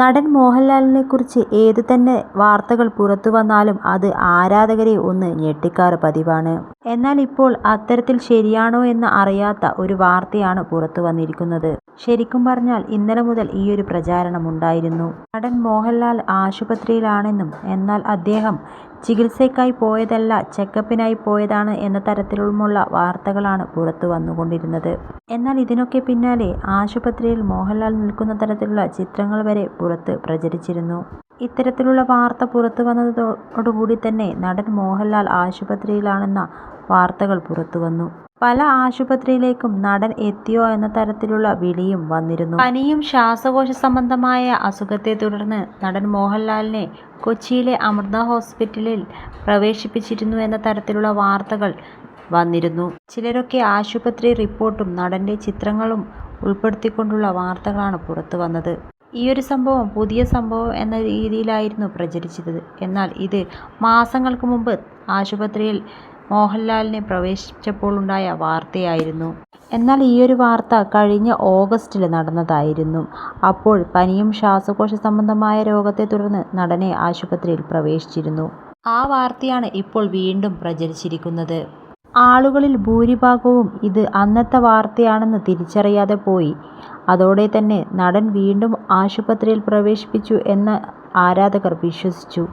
നടൻ മോഹൻലാലിനെ കുറിച്ച് ഏത് തന്നെ വാർത്തകൾ പുറത്തു വന്നാലും അത് ആരാധകരെ ഒന്ന് ഞെട്ടിക്കാറ് പതിവാണ്. എന്നാൽ ഇപ്പോൾ അത്തരത്തിൽ ശരിയാണോ എന്ന് അറിയാത്ത ഒരു വാർത്തയാണ് പുറത്തു വന്നിരിക്കുന്നത് ശരിക്കും പറഞ്ഞാൽ ഇന്നലെ മുതൽ ഈയൊരു പ്രചാരണം ഉണ്ടായിരുന്നു. നടൻ മോഹൻലാൽ ആശുപത്രിയിലാണെന്നും എന്നാൽ അദ്ദേഹം ചികിത്സയ്ക്കായി പോയതല്ല ചെക്കപ്പിനായി പോയതാണ് എന്ന തരത്തിലുമുള്ള വാർത്തകളാണ് പുറത്തു വന്നുകൊണ്ടിരുന്നത് എന്നാൽ ഇതിനൊക്കെ പിന്നാലെ ആശുപത്രിയിൽ മോഹൻലാൽ നിൽക്കുന്ന തരത്തിലുള്ള ചിത്രങ്ങൾ വരെ പുറത്ത് പ്രചരിച്ചിരുന്നു. ഇത്തരത്തിലുള്ള വാർത്ത പുറത്തു വന്നതോടുകൂടി തന്നെ നടൻ മോഹൻലാൽ ആശുപത്രിയിലാണെന്ന വാർത്തകൾ പുറത്തുവന്നു. പല ആശുപത്രിയിലേക്കും നടൻ എത്തിയോ എന്ന തരത്തിലുള്ള വിളിയും വന്നിരുന്നു. പനിയും ശ്വാസകോശ സംബന്ധമായ അസുഖത്തെ തുടർന്ന് നടൻ മോഹൻലാലിനെ കൊച്ചിയിലെ അമൃത ഹോസ്പിറ്റലിൽ പ്രവേശിപ്പിച്ചിരുന്നു എന്ന തരത്തിലുള്ള വാർത്തകൾ വന്നിരുന്നു. ചിലരൊക്കെ ആശുപത്രി റിപ്പോർട്ടും നടന്റെ ചിത്രങ്ങളും ഉൾപ്പെടുത്തിക്കൊണ്ടുള്ള വാർത്തകളാണ് പുറത്തു വന്നത് ഈയൊരു സംഭവം പുതിയ സംഭവം എന്ന രീതിയിലായിരുന്നു പ്രചരിച്ചത്. എന്നാൽ ഇത് മാസങ്ങൾക്ക് മുമ്പ് ആശുപത്രിയിൽ മോഹൻലാലിനെ പ്രവേശിപ്പിച്ചപ്പോഴുണ്ടായ വാർത്തയായിരുന്നു. എന്നാൽ ഈയൊരു വാർത്ത കഴിഞ്ഞ ഓഗസ്റ്റിൽ നടന്നതായിരുന്നു. അപ്പോൾ പനിയും ശ്വാസകോശ സംബന്ധമായ രോഗത്തെ തുടർന്ന് നടനെ ആശുപത്രിയിൽ പ്രവേശിച്ചിരുന്നു ആ വാർത്തയാണ് ഇപ്പോൾ വീണ്ടും പ്രചരിച്ചിരിക്കുന്നത്. ആളുകളിൽ ഭൂരിഭാഗവും ഇത് അന്നത്തെ വാർത്തയാണെന്ന് തിരിച്ചറിയാതെ പോയി. അതോടെ തന്നെ നടൻ വീണ്ടും ആശുപത്രിയിൽ പ്രവേശിപ്പിച്ചു എന്ന് ആരാധകർ വിശ്വസിച്ചു.